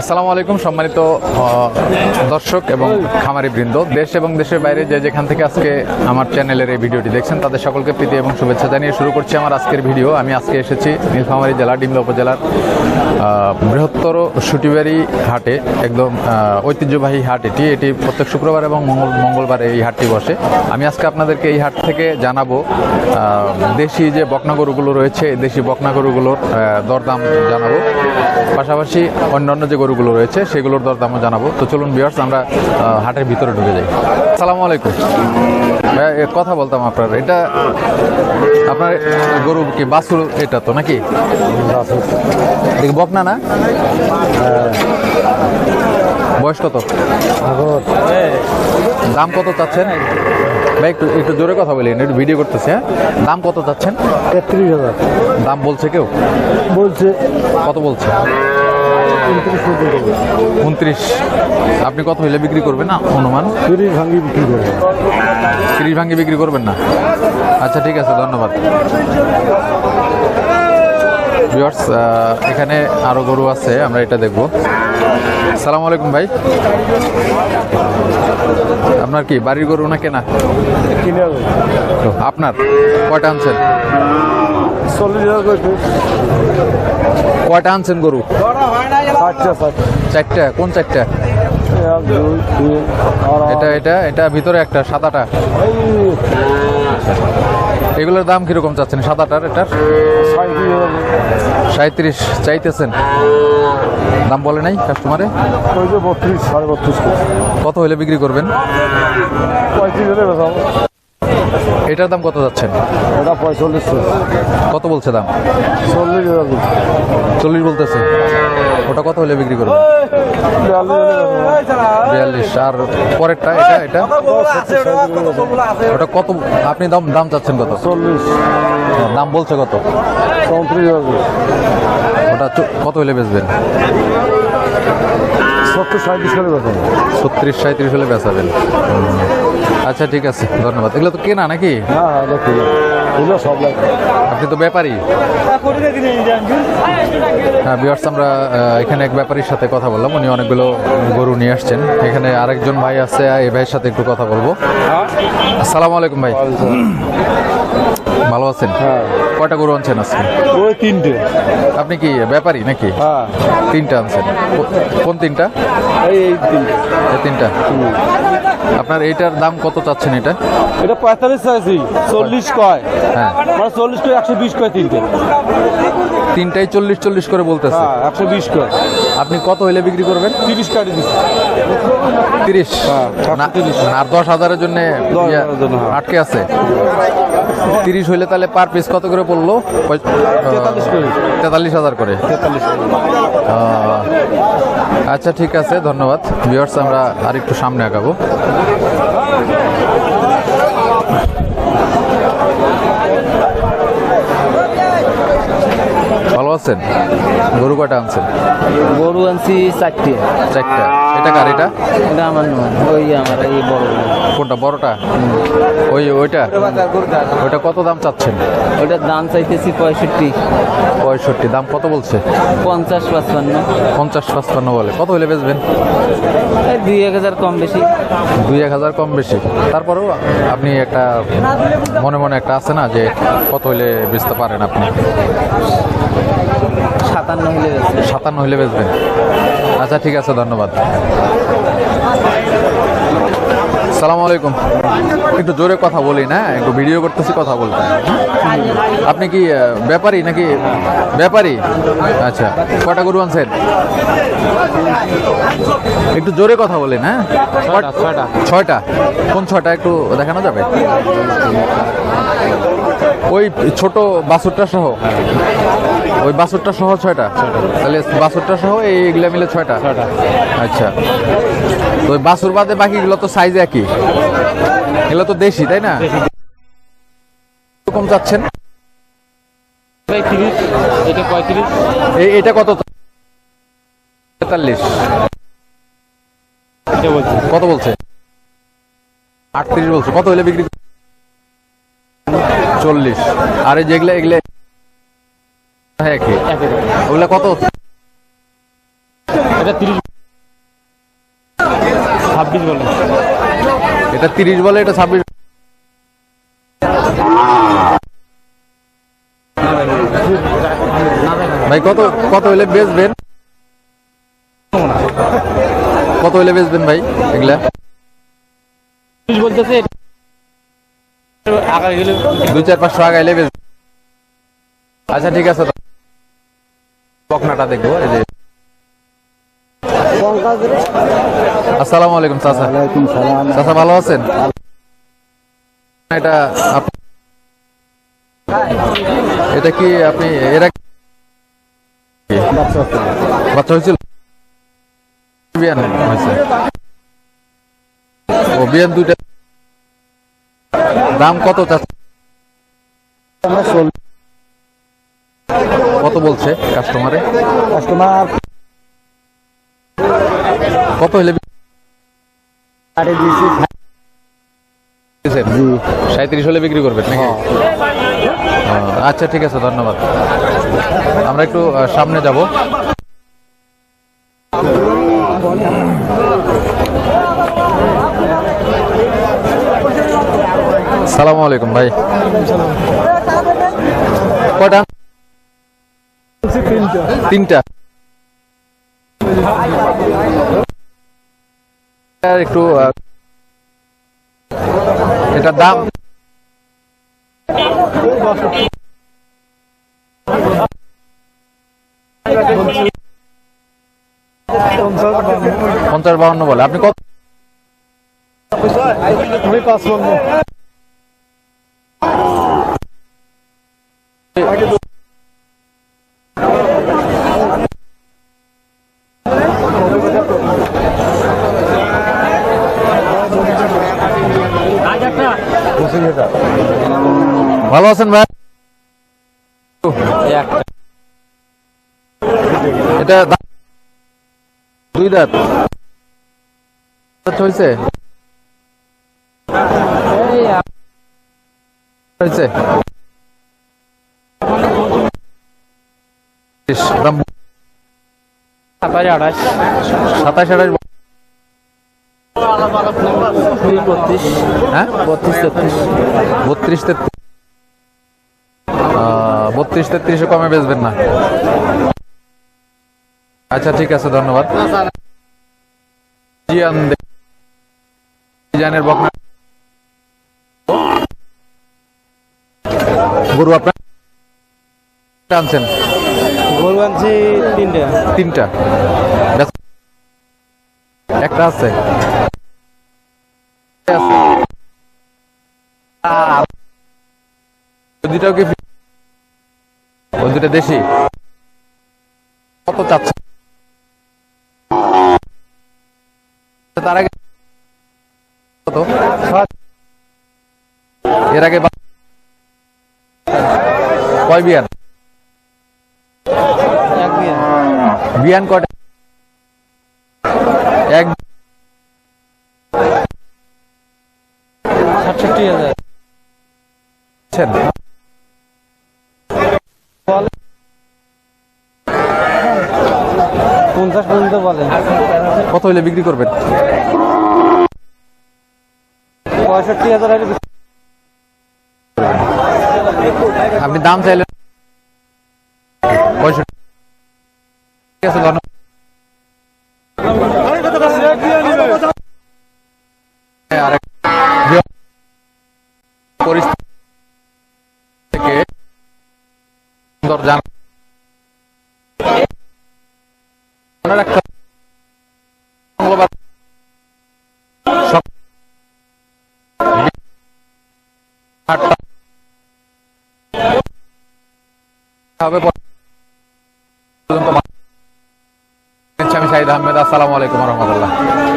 আসসালামু আলাইকুম, সম্মানিত দর্শক এবং খামারি বৃন্দ দেশ এবং দেশের বাইরে যে যেখান থেকে আজকে আমার চ্যানেলের এই ভিডিওটি দেখছেন, তাদের সকলকে প্রীতি এবং শুভেচ্ছা জানিয়ে শুরু করছি আমার আজকের ভিডিও। আমি আজকে এসেছি নীলফামারী জেলা, ডিমলা উপজেলার বৃহত্তর সুটিবাড়ি হাটে, একদম ঐতিহ্যবাহী হাট এটি। এটি প্রত্যেক শুক্রবার এবং মঙ্গল, মঙ্গলবার এই হাটটি বসে। আমি আজকে আপনাদেরকে এই হাট থেকে জানাব দেশি যে বকনা গরুগুলো রয়েছে দেশি বকনা গরুগুলোর দরদাম জানাব। পাশাপাশি অন্যান্য যে গরুগুলো রয়েছে সেগুলোর দর দরদামও জানাব। তো চলুন বিয়ার্স আমরা হাটের ভিতরে ঢুকে যাই। সালামু আলাইকুম। কথা বলতাম আপনার। এটা আপনার গরু কি বাসুর এটা তো নাকি? বকনা না? বয়স কত? দাম কত চাচ্ছেন? ভাই একটু একটু জোরে কথা বলি একটু ভিডিও করতেছি হ্যাঁ? দাম কত চাচ্ছেন? তেত্রিশ হাজার। দাম বলছে কেউ? বলছে। কত বলছে? উনত্রিশ। আপনি কত হইলে বিক্রি করবেন না অনুমান? তিরিশ ভাঙ্গি বিক্রি করবেন। তিরিশ ভাঙ্গি বিক্রি করবেন না? আচ্ছা ঠিক আছে ধন্যবাদ। ভিউয়ার্স এখানে আরও গরু আছে আমরা এটা দেখব। সালাম আলাইকুম ভাই। আপনার কি বাড়ির গরু না কেনা? আপনার কয়টা আনছেন? কয়টা আনছেন গরু? চারটা কোন চারটা? এটা এটা এটা ভিতরে একটা সাদাটা। এগুলোর দাম কীরকম চাচ্ছেন? সাদাটার এটার সাঁত্রিশ চাইতেছেন। দাম বলে নাই কাস্টমারে ওই যে বত্রিশ সাড়ে বত্রিশ কত হলে বিক্রি করবেন? পঁয়ত্রিশ বেচাবো এটার দাম কত যাচ্ছেন? ওটা পঁয়তাল্লিশ কত বলছে দাম? চল্লিশ চল্লিশ বলতেছে। ওটা কত হলে বিক্রি করবেন? বিয়াল্লিশ। আর পরেরটা এটা এটা? ওটা কত আপনি দাম দাম চাচ্ছেন কত? চল্লিশ। দাম বলছে কত? চৌত্রিশ ওটা কত হলে বেচবেন? সত্তর সাঁত্রিশ ছত্রিশ সাঁত্রিশ হলে বেচাবেন আচ্ছা ঠিক আছে ধন্যবাদ। এগুলো তো কেনা নাকি? হ্যাঁ হ্যাঁ এগুলো সব আপনি তো ব্যাপারী। হ্যাঁ বিয়ার্স আমরা এখানে এক ব্যাপারীর সাথে কথা বললাম। উনি অনেকগুলো গরু নিয়ে আসছেন। এখানে আরেকজন ভাই আছে এই ভাইয়ের সাথে একটু কথা বলব। আসসালামু আলাইকুম ভাই। ভালো আছেন? হ্যাঁ। কয়টা গরু আনছেন আজকে? ওই তিনটে। আপনি কি ব্যাপারী নাকি? হ্যাঁ। তিনটা আনছেন। কোন তিনটা? এই তিনটা। আপনার এটার দাম কত চাচ্ছেন এটা? এটা পঁয়তাল্লিশ চাইছি। চল্লিশ কয়। হ্যাঁ। মানে চল্লিশ কয় একশো বিশ কয় তিনটে। তিনটাই চল্লিশ চল্লিশ করে বলতেছে। হ্যাঁ একশো বিশ করে। আপনি কত হইলে বিক্রি করবেন? তিরিশ কাটি দিচ্ছি। তিরিশ? হ্যাঁ, আর দশ হাজারের জন্য দশ হাজারের জন্য, হ্যাঁ। আটকে আছে। তিরিশ হইলে তাহলে পার পিস কত করে পড়ল? তেতাল্লিশ হাজার করে। আচ্ছা ঠিক আছে ধন্যবাদ। ভিওর্স আমরা আর একটু সামনে আগাবো। আছেন গরু কটা আনছেন? গরু আনছি চারটে। চারটা। এটা কার এটা? এটা আমার নয় ওই আমার এই বড় কোনটা বড়টা? ওই ওইটা? ওইটা কত দাম চাচ্ছেন? ওটার দাম চাইতেছি পঁয়ষট্টি। পঁয়ষট্টি দাম কত বলছে? পঞ্চাশ পাঁচপান্ন। পঞ্চাশ পাঁচপান্ন বলে। কত হলে বেচবেন? দুই এক হাজার কম বেশি। দুই এক হাজার কম বেশি। তারপরেও আপনি একটা মনে মনে একটা আছে না যে কত হইলে বেচতে পারেন আপনি? সাতান্ন হলে সাতান্ন হইলে বেচবেন আচ্ছা ঠিক আছে ধন্যবাদ। সালাম আলাইকুম। একটু জোরে কথা বলি না? একটু ভিডিও করতেছি কথা বলতে। আপনি কি ব্যাপারী নাকি? ব্যাপারী? আচ্ছা কটা গরু আনছেন? একটু জোরে কথা বলেন হ্যাঁ ছয়টা। ছয়টা? কোন ছয়টা? একটু দেখানো যাবে? ওই ছোট বাছুরটা সহ? ওই বাছুরটা সহ ছয়টা? তাহলে বাছুরটা সহ এইগুলা মিলে ছয়টা? আচ্ছা। তো ওই বাছুর বাদে বাকিগুলো তো সাইজ একই। এগুলো তো দেশি তাই না? কম যাচ্ছেন? এটা পঁয়ত্রিশ। এই এটা কত? তেতাল্লিশ। কত বলছে? আটত্রিশ বলছে। কত হলে বিক্রি চল্লিশ। আর যেগুলা এগুলা একই। ওগুলা কত? এটা তিরিশ ছাব্বিশ বলে। এটা তিরিশ বলে এটা ছাব্বিশ ভাই কত কত হইলে বেচবেন? কত হইলে বেচবেন ভাই এগুলা? বলতেছে দুই চার পাঁচশো আগাইলে বেচবেন আচ্ছা ঠিক আছে বকনাটা দেখব এই যে। আসসালামু আলাইকুম চাচা। চাচা ভালো আছেন? এটা এটা কি আপনি এরা বাচ্চা হয়েছিল? বিয়ান হয়েছে। ও বিয়ান দুইটা দাম কত কত বলছে কাস্টমারে কাস্টমার কত হলে সাঁত্রিশ হলে বিক্রি করবেন নাকি? আচ্ছা ঠিক আছে ধন্যবাদ। আমরা একটু সামনে যাব। সালামু আলাইকুম ভাই। কয়টা তিনটা। একটু এটার দাম। পঞ্চাশ বাউন্ন বলে। আপনি কত? আমি পাঁচ বলব ভালো আছেন ভাই? এটা দুই দাঁত। হয়েছে? সাতাশ আঠাশ। সাতাশ আঠাশ বত্রিশ। হ্যাঁ? বত্রিশ তেত্রিশ। বত্রিশ তেত্রিশ। বত্রিশ তেত্রিশে কমে বেচবেন না। আচ্ছা ঠিক আছে ধন্যবাদ। জিয়ান বকনা গরু আপনার আনছেন? গরু আনছি তিনটে। তিনটা। একটা আছে। দুটাও কি দুটা দেশি। কত চাচ্ছে? তার আগে কত? এর আগে কয় বিয়ান? বিয়ান। কটা এক সাতষট্টি হাজার। পঞ্চাশ পর্যন্ত বলেন। কত হইলে বিক্রি করবেন? পঁয়ষট্টি হাজার হলে আপনি দাম চাইলেন পঁয়ষট্টি ঠিক আছে ধন্যবাদ আরেক বৃহৎ পরিস্থিতি থেকে জানা মনে রাখতে হবে, মঙ্গলবার সক- আটটা আমি সাইদ আহমেদ আসসালামু আলাইকুম রহমতুল্লাহ